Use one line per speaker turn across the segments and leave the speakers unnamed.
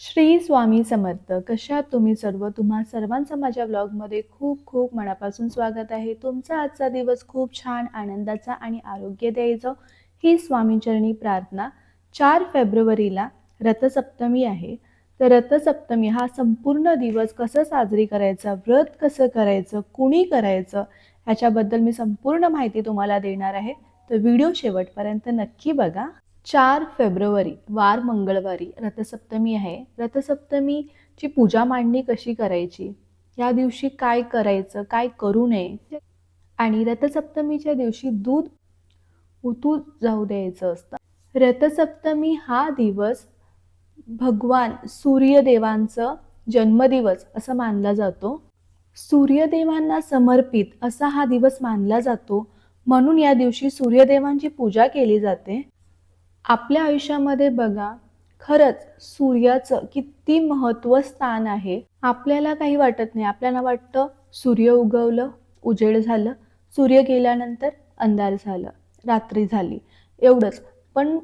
श्री स्वामी समर्थ कशात तुम्ही सर्व? तुम्हा सर्वांचं माझ्या ब्लॉगमध्ये खूप खूप मनापासून स्वागत आहे. तुमचा आजचा दिवस खूप छान आनंदाचा आणि आरोग्य द्यायचं ही स्वामीचरणी प्रार्थना चार फेब्रुवारीला रथसप्तमी आहे. तर रथसप्तमी हा संपूर्ण दिवस कसं साजरी करायचा व्रत कसं करायचं कुणी करायचं ह्याच्याबद्दल मी संपूर्ण माहिती तुम्हाला देणार आहे. तर व्हिडिओ शेवटपर्यंत नक्की बघा. चार फेब्रुवारी वार मंगळवारी रथसप्तमी आहे. रथसप्तमीची पूजा मांडणी कशी करायची? या दिवशी काय करायचं? काय करू नये? आणि रथसप्तमीच्या दिवशी दूध उतू जाऊ द्यायचं असतं. रथसप्तमी हा दिवस भगवान सूर्यदेवांचं जन्मदिवस असं मानला जातो. सूर्यदेवांना समर्पित असा हा दिवस मानला जातो. म्हणून या दिवशी सूर्यदेवांची पूजा केली जाते. आपल्या आयुष्यामध्ये बघा खरंच सूर्याचं किती महत्त्व स्थान आहे. आपल्याला काही वाटत नाही. आपल्याला वाटतं सूर्य उगवलं उजेड झालं. सूर्य गेल्यानंतर अंधार झालं रात्री झाली. एवढंच. पण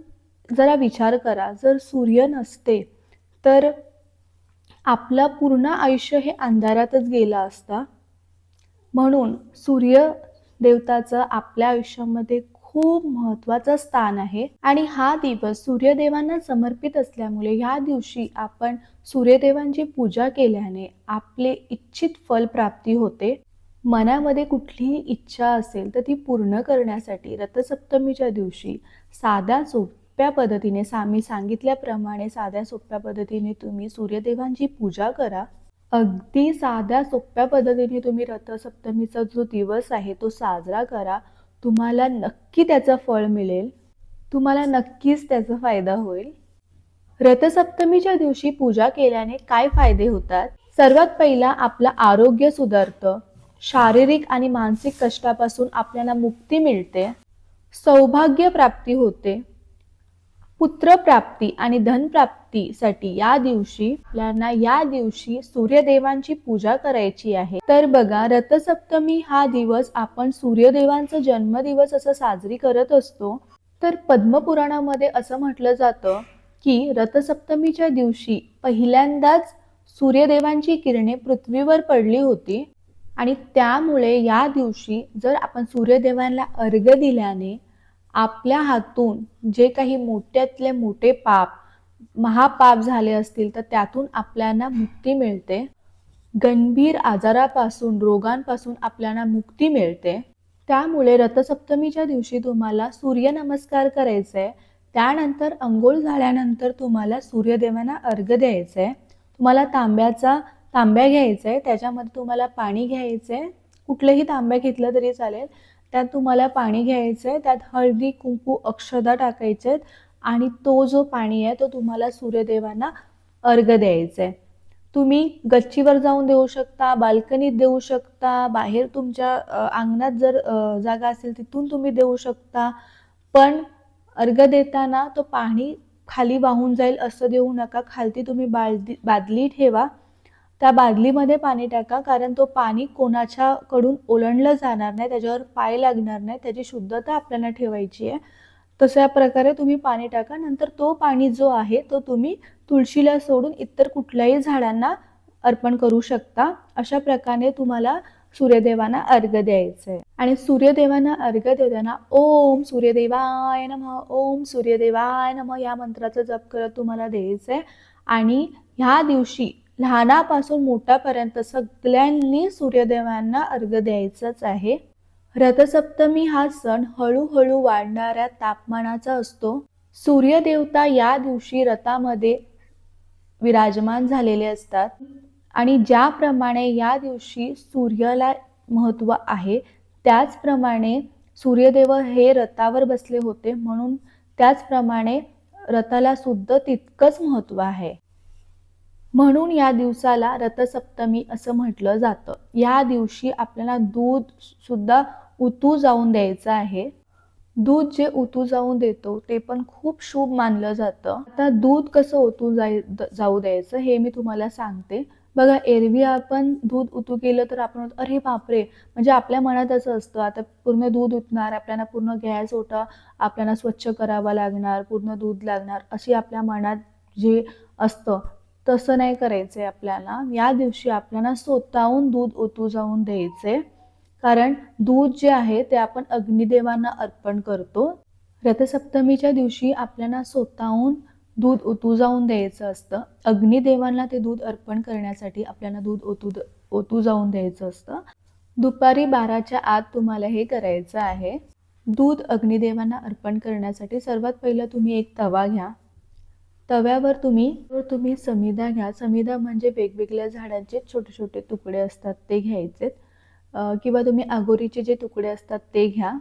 जरा विचार करा जर सूर्य नसते तर आपलं पूर्ण आयुष्य हे अंधारातच गेलं असता. म्हणून सूर्य देवताचं आपल्या आयुष्यामध्ये खूप महत्त्वाचं स्थान आहे. आणि हा दिवस सूर्यदेवांना समर्पित असल्यामुळे ह्या दिवशी आपण सूर्यदेवांची पूजा केल्याने आपले इच्छित फल प्राप्ती होते. मनामध्ये कुठलीही इच्छा असेल तर ती पूर्ण करण्यासाठी रथसप्तमीच्या दिवशी साध्या सोप्या पद्धतीने सामी सांगितल्याप्रमाणे साध्या सोप्या पद्धतीने तुम्ही सूर्यदेवांची पूजा करा. अगदी साध्या सोप्या पद्धतीने तुम्ही रथसप्तमीचा जो दिवस आहे तो साजरा करा. तुम्हाला नक्की त्याचं फळ मिळेल. तुम्हाला नक्कीच त्याचा फायदा होईल. रथसप्तमीच्या दिवशी पूजा केल्याने काय फायदे होतात? सर्वात पहिला आपलं आरोग्य सुधारतं. शारीरिक आणि मानसिक कष्टापासून आपल्याला मुक्ती मिळते. सौभाग्य प्राप्ती होते. पुत्रप्राप्ती आणि धनप्राप्तीसाठी या दिवशी आपल्याला या दिवशी सूर्यदेवांची पूजा करायची आहे. तर बघा रथसप्तमी हा दिवस आपण सूर्यदेवांचा जन्मदिवस असं साजरी करत असतो. तर पद्मपुराणामध्ये असं म्हटलं जातं की रथसप्तमीच्या दिवशी पहिल्यांदाच सूर्यदेवांची किरणे पृथ्वीवर पडली होती. आणि त्यामुळे या दिवशी जर आपण सूर्यदेवांना अर्घ दिल्याने आपल्या हातून जे काही मोठ्यातले मोठे पाप महापाप झाले असतील तर त्यातून आपल्याला मुक्ती मिळते. गंभीर आजारापासून रोगांपासून आपल्याला मुक्ती मिळते. त्यामुळे रथसप्तमीच्या दिवशी तुम्हाला सूर्यनमस्कार करायचा आहे. त्यानंतर अंघोळ झाल्यानंतर तुम्हाला सूर्यदेवांना अर्घ द्यायचं आहे. तुम्हाला तांब्याचा तांब्या घ्यायचा आहे. त्याच्यामध्ये तुम्हाला पाणी घ्यायचं आहे. कुठलंही तांब्या घेतलं तरी चालेल. त्यात तुम्हाला पाणी घ्यायचं आहे त्यात हळदी कुंकू अक्षदा टाकायचे आहेत आणि तो जो पाणी आहे तो तुम्हाला सूर्यदेवांना अर्घ द्यायचा आहे तुम्ही गच्चीवर जाऊन देऊ शकता बाल्कनीत देऊ शकता बाहेर तुमच्या अंगणात जर जागा असेल तिथून तुम्ही देऊ शकता. पण अर्घ देताना तो पाणी खाली वाहून जाईल असं देऊ नका खालती तुम्ही बालदी बादली ठेवा. त्या बादलीमध्ये पाणी टाका कारण तो पाणी कोणाच्याकडून ओलंडलं जाणार नाही त्याच्यावर पाय लागणार नाही त्याची शुद्धता आपल्याला ठेवायची आहे. तशा प्रकारे तुम्ही पाणी टाका. नंतर तो पाणी जो आहे तो तुम्ही तुळशीला सोडून इतर कुठल्याही झाडांना अर्पण करू शकता. अशा प्रकारे तुम्हाला सूर्यदेवांना अर्घ द्यायचं आहे. आणि सूर्यदेवांना अर्घ देताना ओम सूर्यदेवाय नम ओम सूर्यदेवाय नम या मंत्राचा जप करत तुम्हाला द्यायचं आहे. आणि ह्या दिवशी लहानापासून मोठ्यापर्यंत सगळ्यांनी सूर्यदेवांना अर्घ द्यायचंच आहे. रथसप्तमी हा सण हळूहळू वाढणाऱ्या तापमानाचा असतो. सूर्यदेवता या दिवशी रथामध्ये विराजमान झालेले असतात आणि ज्याप्रमाणे या दिवशी सूर्याला महत्त्व आहे त्याचप्रमाणे सूर्यदेव हे रथावर बसले होते म्हणून त्याचप्रमाणे रथाला सुद्धा तितकंच महत्त्व आहे. म्हणून या दिवसाला रथसप्तमी असं म्हटलं जातं. या दिवशी आपल्याला दूध सुद्धा उतू जाऊन द्यायचं आहे. दूध जे उतू जाऊन देतो ते पण खूप शुभ मानलं जातं. आता दूध कसं ओतू जाय जाऊ द्यायचं हे मी तुम्हाला सांगते. बघा एरवी आपण दूध उतू केलं तर आपण अरे बापरे! म्हणजे आपल्या मनात असं असतं आता पूर्ण दूध उतणार आपल्याला पूर्ण गॅस ओटा आपल्याला स्वच्छ करावा लागणार पूर्ण दूध लागणार अशी आपल्या मनात जे असतं तसं नाही करायचं आहे आपल्याला. या दिवशी आपल्याला स्वतःहून दूध ओतू जाऊन द्यायचे कारण दूध जे आहे ते आपण अग्निदेवांना अर्पण करतो. रथसप्तमीच्या दिवशी आपल्याला स्वतःहून दूध ओतू जाऊन द्यायचं असतं. अग्निदेवांना ते दूध अर्पण करण्यासाठी आपल्याला दूध ओतू ओतू जाऊन द्यायचं असतं. दुपारी बाराच्या आत तुम्हाला हे करायचं आहे. दूध अग्निदेवांना अर्पण करण्यासाठी सर्वात पहिलं तुम्ही एक तवा घ्या. तव्यावर तुम्ही तुम्ही समिधा घ्या. समिधा म्हणजे वेगवेगळ्या झाडांचे छोटे छोटे तुकडे असतात ते घ्यायचे. किंवा तुम्ही आगोरीचे जे तुकडे असतात ते घ्या.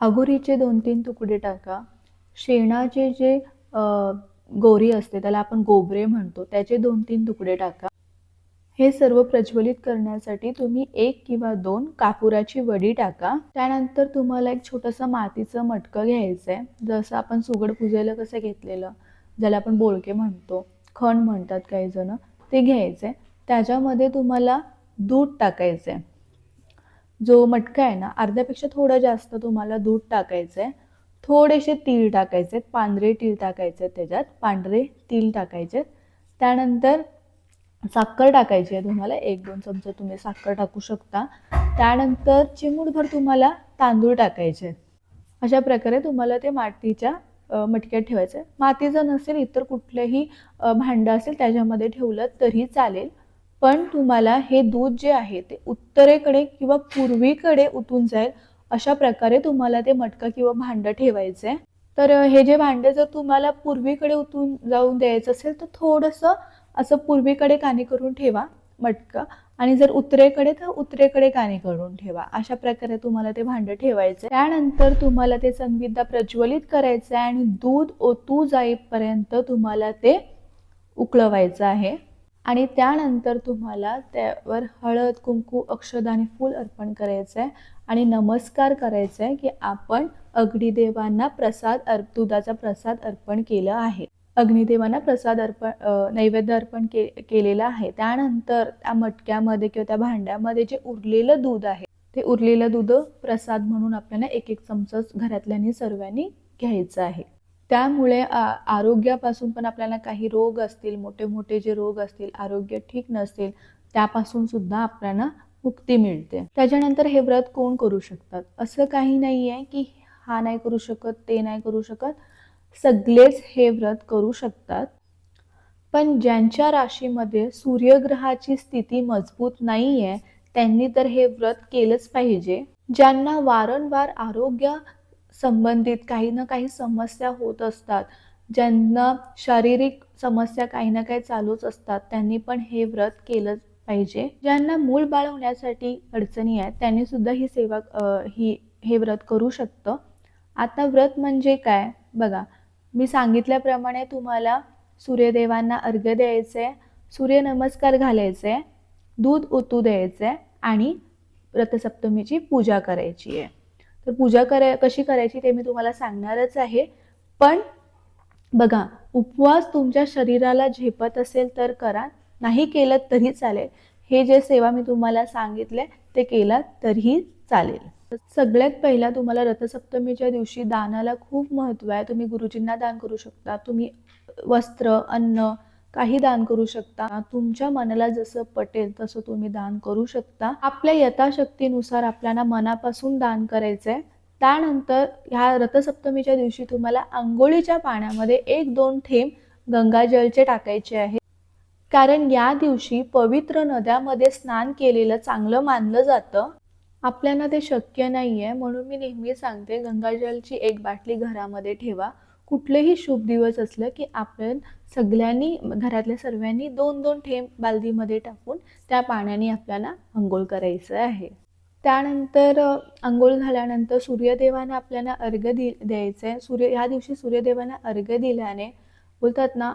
आगोरीचे दोन तीन तुकडे टाका. शेणाचे जे गोरी असते त्याला आपण गोबरे म्हणतो त्याचे दोन तीन तुकडे टाका. हे सर्व प्रज्वलित करण्यासाठी तुम्ही एक किंवा दोन कापुराची वडी टाका. त्यानंतर तुम्हाला एक छोटंसं मातीचं मटकं घ्यायचं आहे जसं आपण सुगड पुजायला कसं घेतलेलं ज्याला आपण बोळके म्हणतो खण म्हणतात काही जण ते घ्यायचे. त्याच्यामध्ये तुम्हाला दूध टाकायचं. आहे जो मटका आहे ना अर्ध्यापेक्षा थोडं जास्त तुम्हाला दूध टाकायचं. आहे थोडेसे तीळ टाकायचे पांढरे तीळ टाकायचे त्याच्यात पांढरे तीळ टाकायचे. त्यानंतर साखर टाकायची आहे तुम्हाला एक दोन चमचे तुम्ही साखर टाकू शकता. त्यानंतर चिमूटभर तुम्हाला तांदूळ टाकायचे. अशा प्रकारे तुम्हाला ते मातीच्या मटक्यात ठेवायचं आहे मातीचं नसेल इतर कुठलंही भांडं असेल त्याच्यामध्ये ठेवलं तरी चालेल. पण तुम्हाला हे दूध जे आहे ते उत्तरेकडे किंवा पूर्वीकडे उतून जाईल अशा प्रकारे तुम्हाला ते मटका किंवा भांडं ठेवायचं आहे तर हे जे भांडं जर तुम्हाला पूर्वीकडे उतून जाऊन द्यायचं असेल तर थोडंसं असं पूर्वीकडे कानी करून ठेवा मटका. आणि जर उत्तरेकडे तर उत्तरेकडे काने करून ठेवा? अशा प्रकारे तुम्हाला ते भांडं ठेवायचं त्यानंतर तुम्हाला ते संविधा प्रज्वलित करायचं आहे आणि दूध ओतू जाईपर्यंत तुम्हाला ते उकळवायचं आहे. आणि त्यानंतर तुम्हाला त्यावर हळद कुंकू अक्षदा आणि फूल अर्पण करायचं आहे आणि नमस्कार करायचा आहे की आपण अग्निदेवांना प्रसाद अर्प दुधाचा प्रसाद अर्पण केलं आहे. अग्निदेवांना प्रसाद अर्पण नैवेद्य अर्पण के केलेलं आहे. त्यानंतर त्या मटक्यामध्ये किंवा त्या भांड्यामध्ये जे उरलेलं दूध आहे ते उरलेलं दूध प्रसाद म्हणून आपल्याला एक एक चमचा घरातल्यांनी सर्वांनी घ्यायचं आहे. त्यामुळे आरोग्यापासून पण आपल्याला काही रोग असतील मोठे मोठे जे रोग असतील आरोग्य ठीक नसेल त्यापासून सुद्धा आपल्याला मुक्ती मिळते. त्याच्यानंतर हे व्रत कोण करू शकतात? असं काही नाही आहे की हा नाही करू शकत ते नाही करू शकत. सगळेच हे व्रत करू शकतात. पण ज्यांच्या राशीमध्ये सूर्यग्रहाची स्थिती मजबूत नाही आहे त्यांनी तर हे व्रत केलंच पाहिजे. ज्यांना वारंवार आरोग्य संबंधित काही ना काही समस्या होत असतात ज्यांना शारीरिक समस्या काही ना काही चालूच असतात त्यांनी पण हे व्रत केलंच पाहिजे. ज्यांना मूल बाळ होण्यासाठी अडचणी आहेत त्यांनी सुद्धा ही सेवा ही हे व्रत करू शकतं. आता व्रत म्हणजे काय? बघा मी सांगितल्याप्रमाणे तुम्हाला सूर्यदेवांना अर्घ्य द्यायचं आहे सूर्यनमस्कार घालायचे दूध ओतू द्यायचं आहे आणि रथसप्तमीची पूजा करायची आहे. तर पूजा कराय कशी करायची ते मी तुम्हाला सांगणारच आहे. पण बघा उपवास तुमच्या शरीराला झेपत असेल तर करा नाही केलं तरी चालेल. हे जे सेवा मी तुम्हाला सांगितले ते केला तरीही चालेल. सगळ्यात पहिला तुम्हाला रथसप्तमीच्या दिवशी दानाला खूप महत्त्व आहे तुम्ही गुरुजींना दान करू शकता तुम्ही वस्त्र अन्न काही दान करू शकता तुमच्या मनाला जसं पटेल तसं तुम्ही दान करू शकता. आपल्या यथाशक्तीनुसार आपल्याला मनापासून दान करायचं आहे त्यानंतर ह्या रथसप्तमीच्या दिवशी तुम्हाला आंघोळीच्या पाण्यामध्ये एक दोन थेंब गंगाजलचे टाकायचे आहे कारण या दिवशी पवित्र नद्यामध्ये स्नान केलेलं चांगलं मानलं जातं. आपल्याला ते शक्य नाही आहे म्हणून मी नेहमी सांगते गंगाजलची एक बाटली घरामध्ये ठेवा. कुठलेही शुभ दिवस असलं की आपण सगळ्यांनी घरातल्या सर्वांनी दोन दोन थेंब बालदीमध्ये टाकून त्या पाण्याने आपल्याला अंघोळ करायचं आहे. त्यानंतर अंघोळ झाल्यानंतर सूर्यदेवाने आपल्याला अर्घ दि द्यायचं आहे सूर्य ह्या दिवशी सूर्यदेवांना अर्घ्य दिल्याने बोलतात ना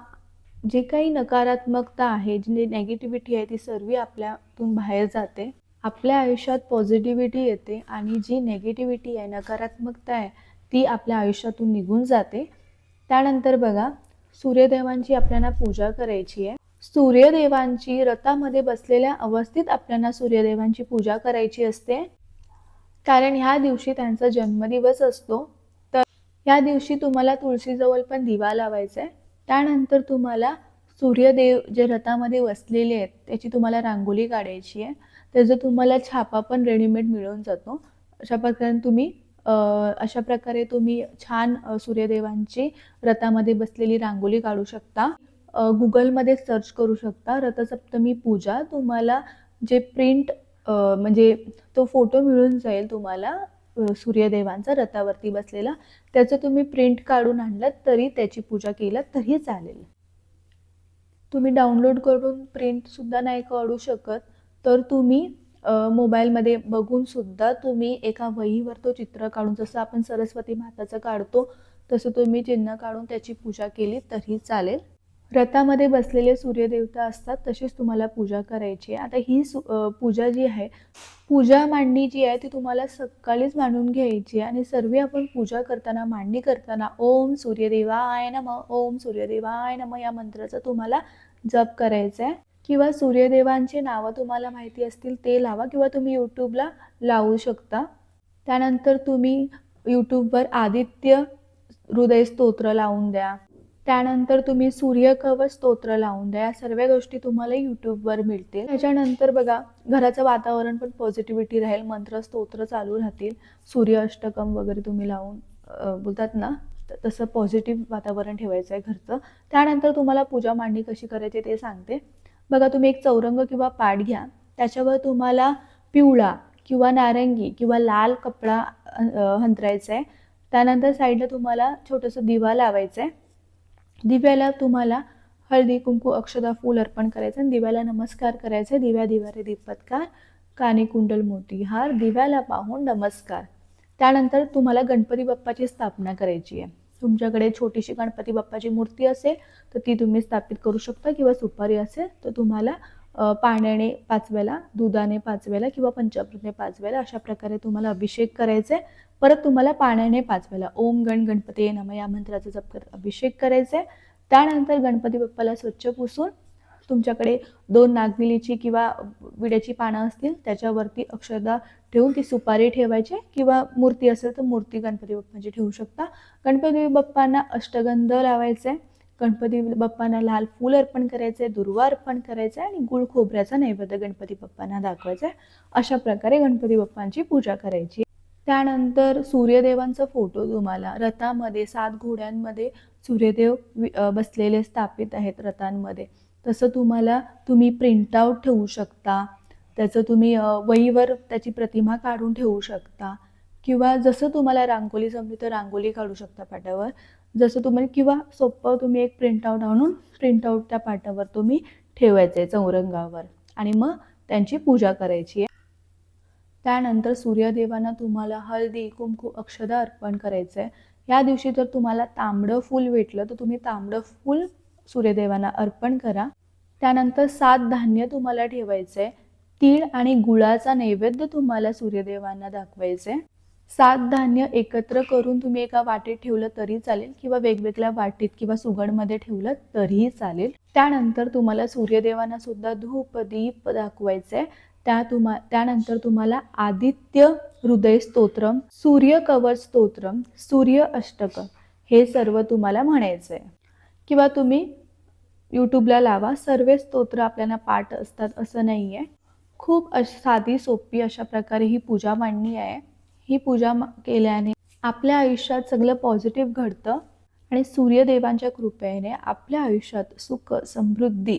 जी काही नकारात्मकता आहे जी नेगेटिव्हिटी आहे ती सर्व आपल्यातून बाहेर जाते. आपल्या आयुष्यात पॉझिटिव्हिटी येते आणि जी नेगेटिव्हिटी आहे नकारात्मकता आहे ती आपल्या आयुष्यातून निघून जाते. त्यानंतर बघा सूर्यदेवांची आपल्याला पूजा करायची आहे. सूर्यदेवांची रथामध्ये बसलेल्या अवस्थेत आपल्याला सूर्यदेवांची पूजा करायची असते. कारण ह्या दिवशी त्यांचा जन्मदिवस असतो. तर ह्या दिवशी तुम्हाला तुळशीजवळ पण दिवा लावायचा आहे. त्यानंतर तुम्हाला सूर्यदेव जे रथामध्ये बसलेले आहेत त्याची तुम्हाला रांगोळी काढायची आहे. त्याचा तुम्हाला छापा पण रेडीमेड मिळून जातो अशा प्रकारे तुम्ही अशा प्रकारे तुम्ही छान सूर्यदेवांची रथामध्ये बसलेली रांगोळी काढू शकता. गुगलमध्ये सर्च करू शकता. रथसप्तमी पूजा. तुम्हाला जे प्रिंट म्हणजे तो फोटो मिळून जाईल तुम्हाला सूर्यदेवांचा रथावरती बसलेला. त्याचं तुम्ही प्रिंट काढून आणलं तरी त्याची पूजा केलं तरी चालेल. तुम्ही डाउनलोड करून प्रिंटसुद्धा नाही काढू शकत. तर तुम्ही मोबाईलमध्ये बघून सुद्धा तुम्ही एका वहीवर तो चित्र काढून जसं आपण सरस्वती माताचं काढतो तसं तुम्ही चिन्ह काढून त्याची पूजा केली तरी चालेल. रथामध्ये बसलेले सूर्यदेवता असतात तशीच तुम्हाला पूजा करायची आहे. आता ही सु पूजा जी आहे पूजा मांडणी जी आहे ती तुम्हाला सकाळीच मांडून घ्यायची आहे. आणि सर्व आपण पूजा करताना मांडणी करताना ओम सूर्यदेवाय नम ओम सूर्यदेवाय नम या मंत्राचा तुम्हाला जप करायचा आहे. किंवा सूर्यदेवांची नावं तुम्हाला माहिती असतील ते लावा किंवा तुम्ही यूट्यूबला लावू शकता. त्यानंतर तुम्ही यूट्यूबवर आदित्य हृदय स्तोत्र लावून द्या. त्यानंतर तुम्ही सूर्यकवच स्तोत्र लावून द्या. या सर्व गोष्टी तुम्हाला यूट्यूबवर मिळतील. त्याच्यानंतर बघा घराचं वातावरण पण पॉझिटिव्हिटी राहील. मंत्र स्तोत्र चालू राहतील. सूर्य अष्टकम वगैरे तुम्ही लावून बोलतात ना तसं पॉझिटिव्ह वातावरण ठेवायचं आहे घरचं. त्यानंतर तुम्हाला पूजा मांडणी कशी करायची ते सांगते. बघा तुम्ही एक चौरंग किंवा पाट घ्या. त्याच्यावर तुम्हाला पिवळा किंवा नारंगी किंवा लाल कपडा हंतरायचा आहे त्यानंतर साईडला तुम्हाला छोटंसं दिवा लावायचं आहे दिव्याला तुम्हाला हळदी कुंकू अक्षदा फूल अर्पण करायचं आणि दिव्याला नमस्कार करायचे दिव्या दिवारे दीपत्कार काने कुंडल मोतीहार दिव्याला पाहून नमस्कार. त्यानंतर तुम्हाला गणपती बाप्पाची स्थापना करायची आहे तुमच्याकडे छोटीशी गणपती बाप्पाची मूर्ती असेल तर ती तुम्ही स्थापित करू शकता किंवा सुपारी असेल तर तुम्हाला पाण्याने पाचव्याला दुधाने पाचव्याला किंवा पंचामृतने पाचव्याला अशा प्रकारे तुम्हाला अभिषेक करायचा. आहे परत तुम्हाला पाण्याने पाचव्याला ओम गण गणपती नम या मंत्राचा जप करत अभिषेक करायचा. आहे त्यानंतर गणपती बाप्पाला स्वच्छ पुसून तुमच्याकडे दोन नागविलीची किंवा विड्याची पानं असतील त्याच्यावरती अक्षदा ठेवून ती सुपारी ठेवायची किंवा मूर्ती असेल तर मूर्ती गणपती बाप्पाची म्हणजे ठेवू शकता. गणपती बाप्पांना अष्टगंध लावायचे आहे गणपती बाप्पांना लाल फूल अर्पण करायचे दुर्वा अर्पण करायचे आणि गुळ खोबऱ्याचा नैवेद्य गणपती बाप्पांना दाखवायचा. आहे अशा प्रकारे गणपती बाप्पांची पूजा करायची. त्यानंतर सूर्यदेवांचा फोटो तुम्हाला. रथामध्ये सात घोड्यांमध्ये सूर्यदेव बसलेले स्थापित आहेत रथांमध्ये. तसं तुम्हाला तुम्ही प्रिंटआउट ठेवू शकता. त्याचं तुम्ही वहीवर त्याची प्रतिमा काढून ठेवू शकता. किंवा जसं तुम्हाला रांगोळी जमली तर रांगोळी काढू शकता पाटावर जसं तुम्हाला किंवा सोपं तुम्ही एक प्रिंटआउट आणून प्रिंटआउट त्या पाटावर तुम्ही ठेवायचं आहे चौरंगावर. आणि मग त्यांची पूजा करायची आहे. त्यानंतर सूर्यदेवांना तुम्हाला हळदी कुंकू अक्षदा अर्पण करायचं आहे या दिवशी जर तुम्हाला तांबडं फूल भेटलं तर तुम्ही तांबडं फूल सूर्यदेवांना अर्पण करा. त्यानंतर सात धान्य तुम्हाला ठेवायचे. तीळ आणि गुळाचा नैवेद्य तुम्हाला सूर्यदेवांना दाखवायचे. सात धान्य एकत्र करून तुम्ही एका वाटीत ठेवलं तरी चालेल किंवा वेगवेगळ्या वाटीत किंवा सुगडमध्ये ठेवलं तरीही चालेल. त्यानंतर तुम्हाला सूर्यदेवांना सुद्धा धूप दीप दाखवायचे. त्या तुम्हा त्यानंतर तुम्हाला आदित्य हृदय स्तोत्रम सूर्य कवच स्तोत्रम सूर्य अष्टक हे सर्व तुम्हाला म्हणायचं. आहे किंवा तुम्ही यूट्यूबला लावा. सर्व स्तोत्र आपल्याला पाठ असतात असं नाही आहे खूप अश साधी सोपी अशा प्रकारे ही पूजा मांडणी आहे. ही पूजा केल्याने आपल्या आयुष्यात सगळं पॉझिटिव्ह घडतं आणि सूर्यदेवांच्या कृपेने आपल्या आयुष्यात सुख समृद्धी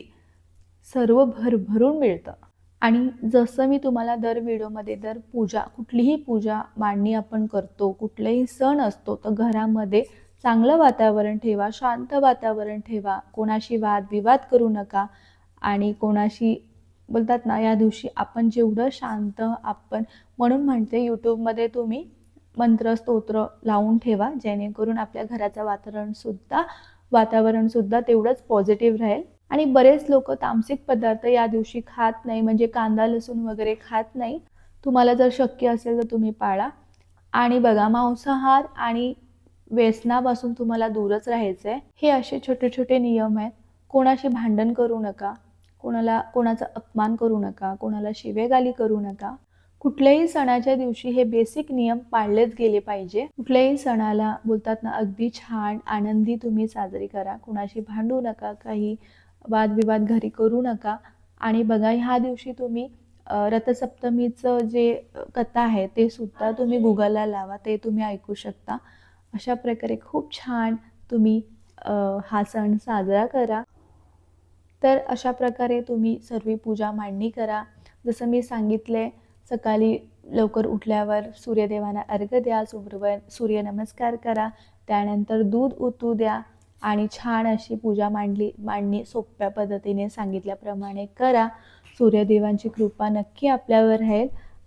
सर्व भरभरून मिळतं. आणि जसं मी तुम्हाला दर व्हिडिओमध्ये दर पूजा कुठलीही पूजा मांडणी आपण करतो कुठलाही सण असतो तर घरामध्ये चांगलं वातावरण ठेवा शांत वातावरण ठेवा. कोणाशी वाद विवाद करू नका आणि कोणाशी बोलतात ना या दिवशी आपण जेवढं शांत आपण म्हणून म्हणते यूट्यूबमध्ये तुम्ही मंत्र स्तोत्र लावून ठेवा जेणेकरून आपल्या घराचं वातावरणसुद्धा वातावरणसुद्धा तेवढंच पॉझिटिव्ह राहील. आणि बरेच लोक तामसिक पदार्थ या दिवशी खात नाही म्हणजे कांदा लसूण वगैरे खात नाही. तुम्हाला जर शक्य असेल तर तुम्ही पाळा. आणि बघा मांसाहार आणि व्यसनापासून तुम्हाला दूरच राहायचं आहे हे असे छोटे छोटे नियम आहेत. कोणाशी भांडण करू नका. कोणाला कोणाचा अपमान करू नका. कोणाला शिवेगाली करू नका. कुठल्याही सणाच्या दिवशी हे बेसिक नियम पाळलेच गेले पाहिजे. कुठल्याही सणाला बोलतात ना अगदी छान आनंदी तुम्ही साजरी करा. कुणाशी भांडू नका काही वादविवाद घरी करू नका. आणि बघा ह्या दिवशी तुम्ही रथसप्तमीचं जे कथा आहे ते सुद्धा तुम्ही गुगलला लावा. ते तुम्ही ऐकू शकता. अशा प्रकारे खूप छान तुम्ही हा सण साजरा करा. तर अशा प्रकारे तुम्ही सर्व पूजा मांडणी करा. जसं मी सांगितले सकाळी लवकर उठल्यावर सूर्यदेवांना अर्घ द्या सूर्य सूर्यनमस्कार करा त्यानंतर दूध उतू द्या आणि छान अशी पूजा मांडली मांडणी सोप्या पद्धतीने सांगितल्याप्रमाणे करा. सूर्यदेवांची कृपा नक्की आपल्यावर राहील.